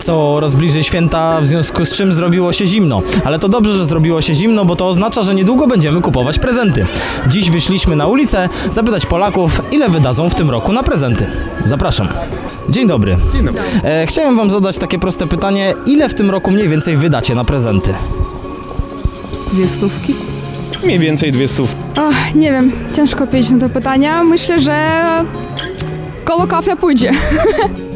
coraz bliżej święta, w związku z czym zrobiło się zimno. Ale to dobrze, że zrobiło się zimno, bo to oznacza, że niedługo będziemy kupować prezenty. Dziś wyszliśmy na ulicę zapytać Polaków, ile wydadzą w tym roku na prezenty. Zapraszam. Dzień dobry. Dzień dobry. E, chciałem wam zadać takie proste pytanie, ile w tym roku mniej więcej wydacie na prezenty? Dwie stówki? Mniej więcej dwie stów. Ach, nie wiem, ciężko odpowiedzieć na to pytanie. Myślę, że koło kafia pójdzie.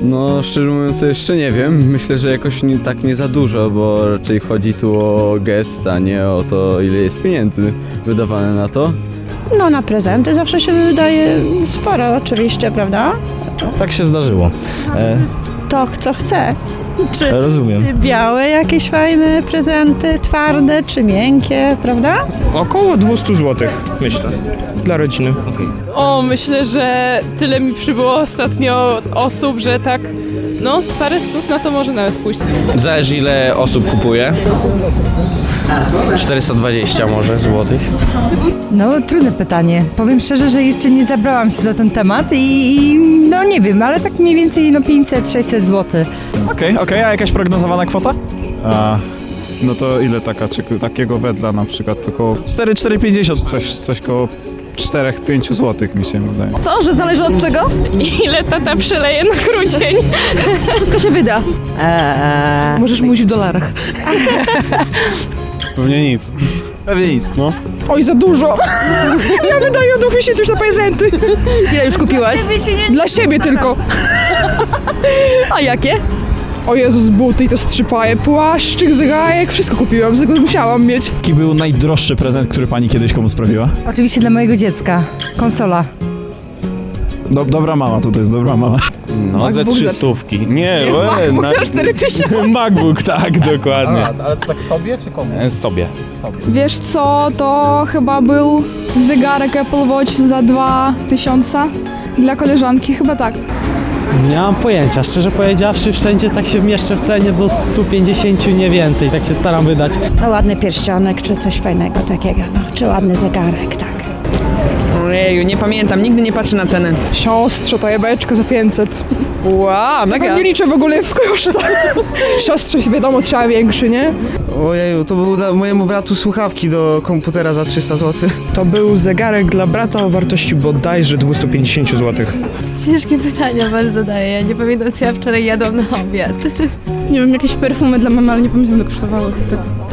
No, szczerze mówiąc, to jeszcze nie wiem. Myślę, że jakoś nie, tak nie za dużo, bo raczej chodzi tu o gest, a nie o to, ile jest pieniędzy wydawane na to. No na prezenty zawsze się wydaje sporo oczywiście, prawda? Tak się zdarzyło. E, To co chce. Czy rozumiem. białe jakieś fajne prezenty, twarde czy miękkie, prawda? Około 200 zł, myślę. Dla rodziny. O, myślę, że tyle mi przybyło ostatnio osób, że tak, no z parę stów na to może nawet pójść. Zależy ile osób kupuje. 420 może złotych. No, trudne pytanie. Powiem szczerze, że jeszcze nie zabrałam się za ten temat i, i no nie wiem, ale tak mniej więcej no 500-600 zł. Okej, okej, a jakaś prognozowana kwota? A, no to ile taka, czy, takiego wedla na przykład, to koło 4, 4,50. coś, coś koło 4-5 zł mi się wydaje. Co, że zależy od czego? Ile tata przeleje na grudzień? Wszystko się wyda. Możesz mówić w dolarach. Pewnie nic. Pewnie nic, no. Oj, za dużo. Ja wydaję od miesięcy już na prezenty. Ile już kupiłaś? Dla siebie tylko. A jakie? O Jezus, buty i to strzypaje, płaszczyk, zegarek, wszystko kupiłam, z tego musiałam mieć. Jaki był najdroższy prezent, który pani kiedyś komu sprawiła? Oczywiście dla mojego dziecka. Konsola. Do, dobra mama, tutaj jest dobra mama. No, ze trzy stówki. Nie, łe, na... Za 4 tysiące. MacBook, tak, dokładnie. ale to tak sobie czy komu? E, Sobie. Wiesz co, to chyba był zegarek Apple Watch za 2000 dla koleżanki, chyba tak. Nie mam pojęcia, szczerze powiedziawszy, wszędzie tak się mieszczę w cenie do 150, nie więcej, tak się staram wydać. A ładny pierścionek czy coś fajnego takiego, no, czy ładny zegarek, tak. Ojeju, nie pamiętam, nigdy nie patrzę na cenę. Siostrze, to jebeczka za 500. Wow, mega. Nie liczę w ogóle w kosztach. Siostrze, wiadomo, trzeba większy, nie? Ojeju, to był dla mojemu bratu słuchawki do komputera za 300 zł. To był zegarek dla brata o wartości bodajże 250 zł. Ciężkie pytania pan zadaje. Ja nie pamiętam, co ja wczoraj jadłam na obiad. Nie wiem, jakieś perfumy dla mamy, ale nie pamiętam, ile kosztowały.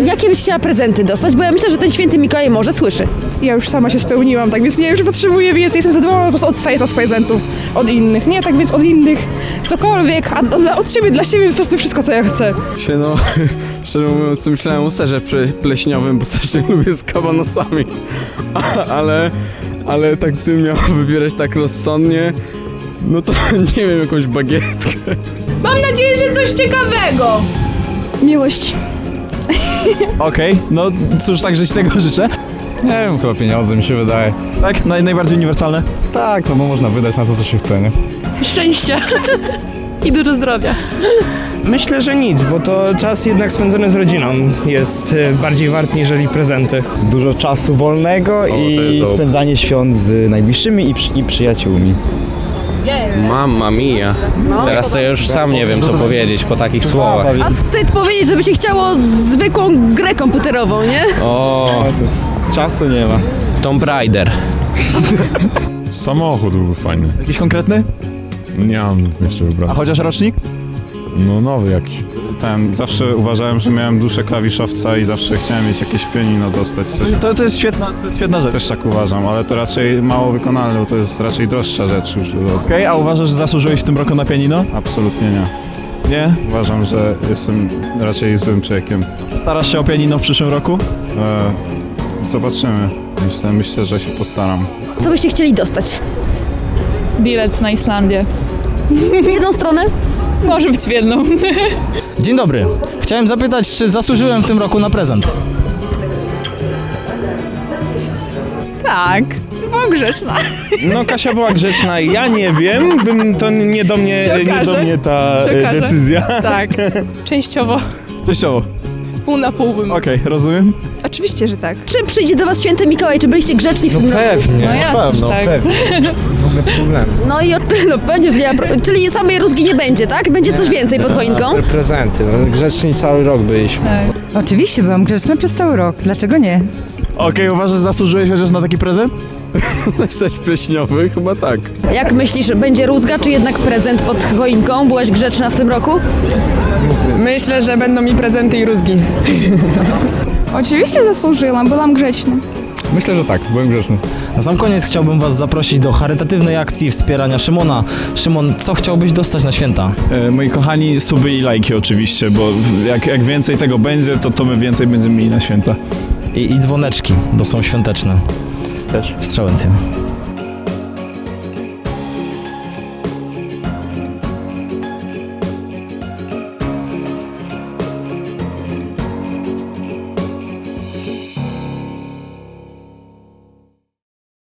Jakie byś chciała prezenty dostać? Bo ja myślę, że ten święty Mikołaj może słyszy. Ja już sama się spełniłam, tak więc nie już potrzebuję więcej. Jestem zadowolona po prostu od sajta z prezentów. Od innych. Nie, tak więc od innych. Cokolwiek. A od, od siebie, dla siebie po prostu wszystko, co ja chcę. Się no, szczerze mówiąc, to myślałem o serze ple- pleśniowym, bo strasznie lubię z kabanosami. Ale, ale tak gdybym miał wybierać tak rozsądnie, no to nie wiem, jakąś bagietkę. Mam nadzieję, że coś ciekawego. Miłość. Okej, no cóż, także ci tego życzę. Nie wiem, chyba pieniądze mi się wydaje. Tak, naj, najbardziej uniwersalne. Tak, no bo można wydać na to, co się chce, nie? Szczęścia. I dużo zdrowia. Myślę, że nic, bo to czas jednak spędzony z rodziną jest e, bardziej wart niżeli prezenty. Dużo czasu wolnego i spędzanie świąt z najbliższymi i, przy, i przyjaciółmi. Mamma mia. Teraz to ja już sam nie wiem co powiedzieć po takich słowach. A wstyd powiedzieć, żeby się chciało zwykłą grę komputerową, nie? O, Czasu nie ma. Tomb Raider. Samochód byłby fajny. Jakiś konkretny? Nie mam jeszcze A wybrany. chociaż rocznik? No nowy jakiś. Ten, zawsze uważałem, że miałem duszę klawiszowca i zawsze chciałem mieć jakieś pianino dostać coś. To, to, jest świetna, to jest świetna rzecz. Też tak uważam, ale to raczej mało wykonalne, bo to jest raczej droższa rzecz już. Okej, a uważasz, że zasłużyłeś w tym roku na pianino? Absolutnie nie. Nie? Uważam, że jestem raczej złym człowiekiem. Starasz się o pianino w przyszłym roku? E, zobaczymy. Myślę, myślę, że się postaram. Co byście chcieli dostać? Bilet na Islandię. Jedną stronę? Może być w jedną. Dzień dobry. Chciałem zapytać, czy zasłużyłem w tym roku na prezent? Tak. Byłam grzeczna. No Kasia była grzeczna, ja nie wiem, bym, to nie do mnie, Się nie do okaże. mnie ta Się e, okaże. decyzja. Tak. Częściowo. Częściowo. Pół na pół bym. Okej, rozumiem. Oczywiście, że tak. Czy przyjdzie do was święty Mikołaj? Czy byliście grzeczni w tym roku? Pewnie. No jasne, że tak. Bez problemu. No i o- no, będziesz, nie, ma pro- czyli samej rózgi nie będzie, tak? Będzie coś więcej pod choinką? Prezenty, no, grzeczni cały rok byliśmy. Oczywiście, byłam grzeczna przez cały rok. Dlaczego nie? Okej, uważasz, że zasłużyłeś chociaż na taki prezent? Jesteś pleśniowy? Chyba tak. Jak myślisz, będzie rózga, czy jednak prezent pod choinką? Byłaś grzeczna w tym roku? Myślę, że będą mi prezenty i rózgi. Oczywiście zasłużyłam, byłam grzeczna. Myślę, że tak, byłem grzeczny. Na sam koniec chciałbym Was zaprosić do charytatywnej akcji wspierania Szymona. Szymon, co chciałbyś dostać na święta? E, moi kochani, suby i lajki oczywiście, bo jak, jak więcej tego będzie, to, to my więcej będziemy mieli na święta. I, i dzwoneczki, bo są świąteczne. Też. Strzałęcja.